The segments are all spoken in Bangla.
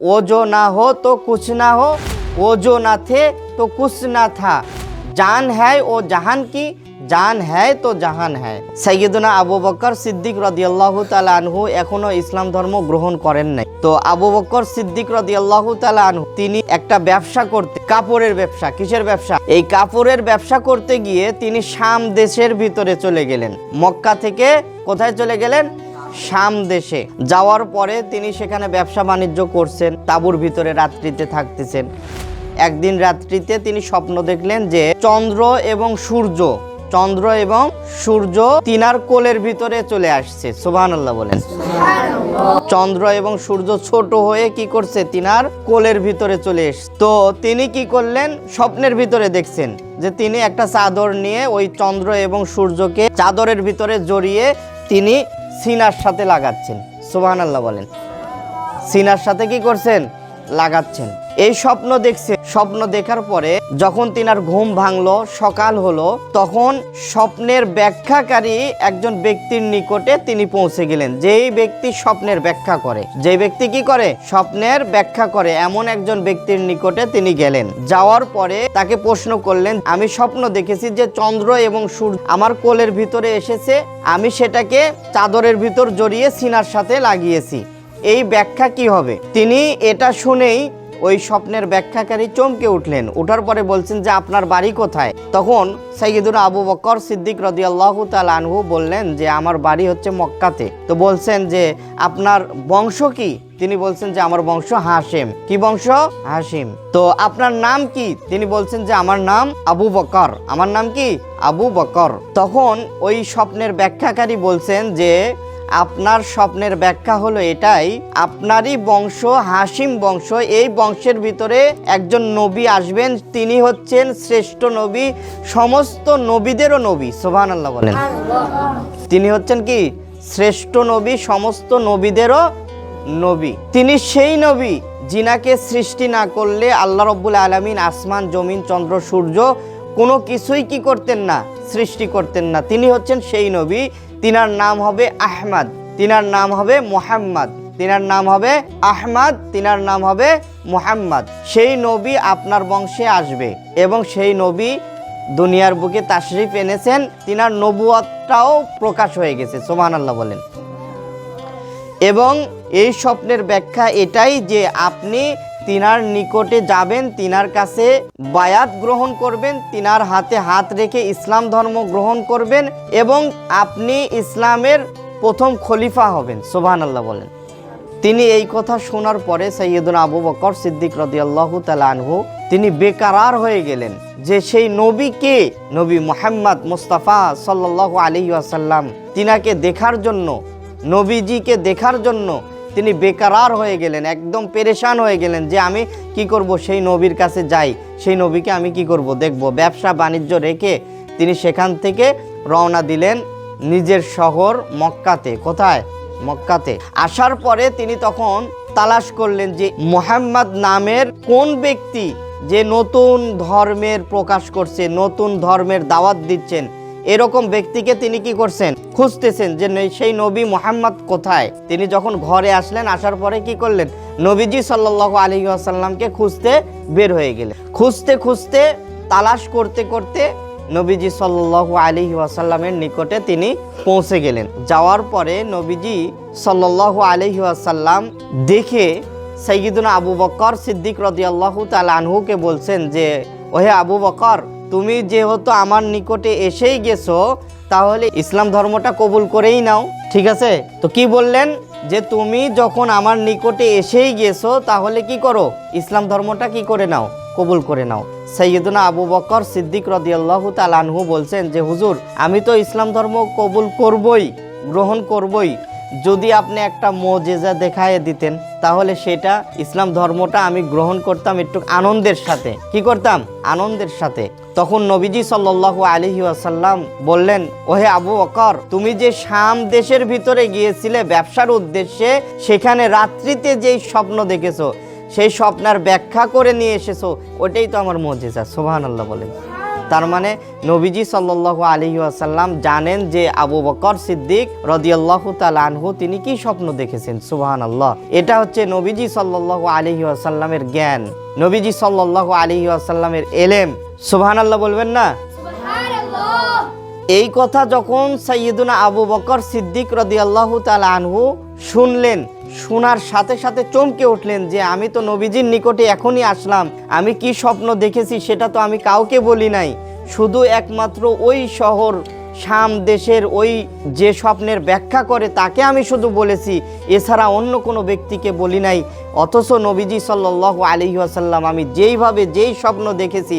ও जो ना हो तो कुछ ना हो वो जो ना थे तो कुछ ना था জান হ্যায় ও জাহান কি জান হ্যায় তো জাহান হ্যায় সৈয়দনা আবু বকর সিদ্দিক রদিয়াল্লাহ তালা আনহু এখনো ইসলাম ধর্ম গ্রহণ করেন নাই তো আবু বকর সিদ্দিক রদিয়াল্লাহ তালা আনহু তিনি একটা ব্যবসা করতে কাপড়ের ব্যবসা কিসের ব্যবসা এই কাপড়ের ব্যবসা করতে গিয়ে তিনি শাম দেশের ভিতরে চলে গেলেন মক্কা থেকে কোথায় চলে গেলেন শাম দেশে। যাওয়ার পরে তিনি সেখানে ব্যবসা বাণিজ্য করছেন, তাঁবুর ভিতরে রাত্রিতে থাকতেছেন। একদিন রাত্রিতে তিনি স্বপ্ন দেখলেন যে চন্দ্র এবং সূর্য, চন্দ্র এবং সূর্য তিনার কোলের ভিতরে চলে আসছে। সুবহান আল্লাহ বলেন। চন্দ্র এবং সূর্য ছোট হয়ে কি করছে? তিনার কোলের ভিতরে চলে এসছে। তো তিনি কি করলেন? স্বপ্নের ভিতরে দেখছেন যে তিনি একটা চাদর নিয়ে ওই চন্দ্র এবং সূর্যকে চাদরের ভিতরে জড়িয়ে তিনি সিনার সাথে লাগাচ্ছেন। সুবাহ আল্লাহ বলেন। সিনার সাথে কি করছেন? লাগাচ্ছেন। এই স্বপ্ন দেখছে স্বপ্ন দেখার পরে যখন তিনার ঘুম ভাঙলো, সকাল হলো, তখন স্বপ্নের ব্যাখ্যাকারী একজন ব্যক্তির নিকটে তিনি পৌঁছে গেলেন। যেই ব্যক্তি স্বপ্নের ব্যাখ্যা করে। যে ব্যক্তি কি করে? স্বপ্নের ব্যাখ্যা করে এমন একজন ব্যক্তির নিকটে তিনি গেলেন। যাওয়ার পরে তাকে প্রশ্ন করলেন, আমি স্বপ্ন দেখেছি যে চন্দ্র এবং সূর্য আমার কোলের ভিতরে এসেছে। আমি সেটাকে চাদরের ভিতর জড়িয়ে সিনার সাথে লাগিয়েছি। এই ব্যাখ্যা কি হবে? তিনি এটা শুনেই ওই স্বপ্নের ব্যাখ্যাকারী চমকে উঠলেন। ওঠার পরে বলছেন যে, আপনার বাড়ি কোথায়? তখন সাইয়দুল আবু বকর সিদ্দিক রদিয়াল্লাহ তাল আনহু বললেন যে, আমার বাড়ি হচ্ছে মক্কাতে। তো বলছেন যে, আপনার বংশ কি? তিনি বলছেন যে, আমার বংশ হাসিম কি বংশ? হাসিম তো আপনার নাম কি? তিনি বলছেন যে, আমার নাম আবু বকর। আমার নাম কি? আবু বকর। তখন ওই স্বপ্নের ব্যাখ্যাকারী বলছেন যে আপনার স্বপ্নের ব্যাখ্যা হলো এটাই, আপনারই বংশ হাসিম বংশ, এই বংশের ভিতরে একজন নবী আসবেন, তিনি হচ্ছেন শ্রেষ্ঠ নবী, সমস্ত নবীদেরও নবী সোভান আল্লাহ বলেন। তিনি হচ্ছেন কি? শ্রেষ্ঠ নবী, সমস্ত নবীদেরও নবী। তিনি সেই নবী জিনাকে সৃষ্টি না করলে আল্লাহ রব্বুল আলমিন আসমান, জমিন, চন্দ্র, সূর্য কোনো কিছুই কি করতেন না, সৃষ্টি করতেন না। তিনি হচ্ছেন সেই নবী তিনার নাম হবে আহমাদ, তিনার নাম হবে মোহাম্মদ, তিনার নাম হবে আহমাদ, তিনার নাম হবে মোহাম্মদ। সেই নবী আপনার বংশে আসবে এবং সেই নবী দুনিয়ার বুকে তাশরিফ এনেছেন, তিনার নবুয়তটাও প্রকাশ হয়ে গেছে সোমান আল্লাহ বলেন। এবং এই স্বপ্নের ব্যাখ্যা এটাই যে আপনি তিনার নিকটে যাবেন, তিনার কাছে বায়াত গ্রহণ করবেন, তিনার হাতে হাত রেখে ইসলাম ধর্ম গ্রহণ করবেন এবং আপনি ইসলামের প্রথম খলিফা হবেন সোভান আল্লাহ বলেন। তিনি এই কথা শোনার পরে সৈয়দুল আবু বকর সিদ্দিক রদিয়াল্লাহু আনহু, তিনি বেকারার হয়ে গেলেন যে সেই নবী কে নবী মোহাম্মদ মুস্তাফা সাল্লাহ আলী আসাল্লাম তিনাকে দেখার জন্য, নবীজিকে দেখার জন্য তিনি বেকারার হয়ে গেলেন, একদম পেরেশান হয়ে গেলেন যে আমি কি করব, সেই নবীর কাছে যাই। সেই নবীকে আমি কি করব, দেখব। ব্যবসা বাণিজ্য রেখে তিনি সেখান থেকে রওনা দিলেন নিজের শহর মক্কাতে। কোথায়? মক্কাতে। আসার পরে তিনি তখন তালাশ করলেন যে মোহাম্মদ নামের কোন ব্যক্তি যে নতুন ধর্মের প্রকাশ করছে, নতুন ধর্মের দাওয়াত দিচ্ছেন। এরকম ব্যক্তিকে তিনি কি করছেন? খুঁজতেছেন যে সেই নবী মোহাম্মদ কোথায়? তিনি যখন ঘরে আসলেন, আসার পরে কি করলেন? নবীজি সাল্লাহ আলী আসাল্লামকে খুঁজতে বের হয়ে গেলেন। খুঁজতে খুঁজতে, তালাশ করতে করতে নবীজি সাল্লাল্লাহু আলাইহি ওয়াসাল্লামের নিকটে তিনি পৌঁছে গেলেন। যাওয়ার পরে নবীজি সাল্লাল্লাহু আলাইহি ওয়াসাল্লাম দেখে সাইয়্যিদুনা আবু বকর সিদ্দিক রাদিয়াল্লাহু তাআলা আনহুকে বলছেন যে, ওহে আবু বকর তুমি যেহেতু আমার নিকটে এসেই গেছো, তাহলে ইসলাম ধর্মটা কবুল করেই নাও, ঠিক আছে? তো কি বললেন? যে তুমি যখন আমার নিকটে এসেই গেছো, তাহলে কি করো? ইসলাম ধর্মটা কি করে নাও? কবুল করে নাও। সৈয়দনা আবু বকর সিদ্দিক রদিয়াল্লাহু তালানহু বলছেন যে, হুজুর, আমি তো ইসলাম ধর্ম কবুল করবই, গ্রহণ করবই। যদি আপনি একটা মোজেজা দেখায় দিতেন, তাহলে সেটা ইসলাম ধর্মটা আমি গ্রহণ করতাম একটু আনন্দের সাথে। কি করতাম? আনন্দের সাথে। তখন নবীজি সাল্লাল্লাহু আলাইহি ওয়াসাল্লাম বললেন, ওহে আবু অকর তুমি যে শাম দেশের ভিতরে গিয়েছিলে, ব্যবসার উদ্দেশ্যে সেখানে রাত্রিতে যেই স্বপ্ন দেখেছ, সেই স্বপ্নার ব্যাখ্যা করে নিয়ে এসেছ, ওটাই তো আমার মজেজা। সোহান আল্লাহ বলেন। তার মানে নবীজি সাল্লাল্লাহু আলাইহি ওয়াসাল্লাম জানেন যে আবু বকর সিদ্দিক রাদিয়াল্লাহু তাআলা আনহু তিনি কি স্বপ্ন দেখেছেন? সুবহানাল্লাহ। এটা হচ্ছে নবীজি সাল্লাল্লাহু আলাইহি ওয়াসাল্লামের জ্ঞান। নবীজি সাল্লাল্লাহু আলাইহি ওয়াসাল্লামের এলেম। সুবাহান আল্লাহ বলবেন না? এই কথা যখন সৈয়দুনা আবু বকর সিদ্দিক রদিয়াল্লাহু তাআলা আনহু শুনলেন শোনার সাথে সাথে চমকে উঠলেন যে, আমি তো নবীজির নিকটে এখনই আসলাম। আমি কি স্বপ্ন দেখেছি সেটা তো আমি কাউকে বলি নাই। শুধু একমাত্র ওই শহর শাম দেশের ওই যে স্বপ্নের ব্যাখ্যা করে, তাকে আমি শুধু বলেছি, এছাড়া অন্য কোনো ব্যক্তিকে বলি নাই। অথচ নবীজি সাল্লাল্লাহু আলাইহি ওয়াসাল্লাম, আমি যেইভাবে যেই স্বপ্ন দেখেছি,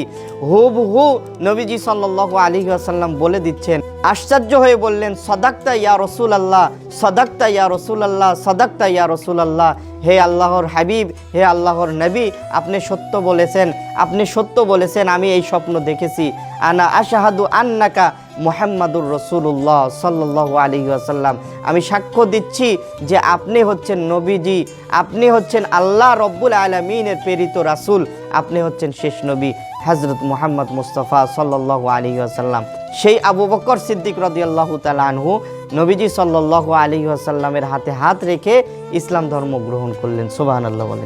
হুবহু নবীজি সাল্লাল্লাহু আলাইহি ওয়াসাল্লাম বলে দিচ্ছেন। আশ্চর্য হয়ে বললেন, সদাক্তা ইয়া রসুল আল্লাহ সদাক্তা ইয়া রসুল আল্লাহ সদাক্তা ইয়া রসুল আল্লাহ হে আল্লাহর হাবিব, হে আল্লাহর নবী, আপনি সত্য বলেছেন, আপনি সত্য বলেছেন, আমি এই স্বপ্ন দেখেছি। আনা আশাহাদু আন্নাকা মোহাম্মদুর রসুল্লাহ সাল্লাল্লাহু আলাইহি ওয়াসাল্লাম। আমি সাক্ষ্য দিচ্ছি যে আপনি হচ্ছেন নবীজি, আপনি হচ্ছেন আল্লাহ রব্বুল আলমিনের প্রেরিত রাসূল, আপনি হচ্ছেন শেষ নবী হজরত মোহাম্মদ মুস্তফা সাল্লাল্লাহু আলাইহি ওয়াসাল্লাম। সেই আবু বকর সিদ্দিক রদিয়াল্লাহু তাআলা আনহু নবীজি সাল্লাল্লাহু আলাইহি ওয়াসাল্লামের হাতে হাত রেখে ইসলাম ধর্ম গ্রহণ করলেন। সুবহানাল্লাহ বলেন।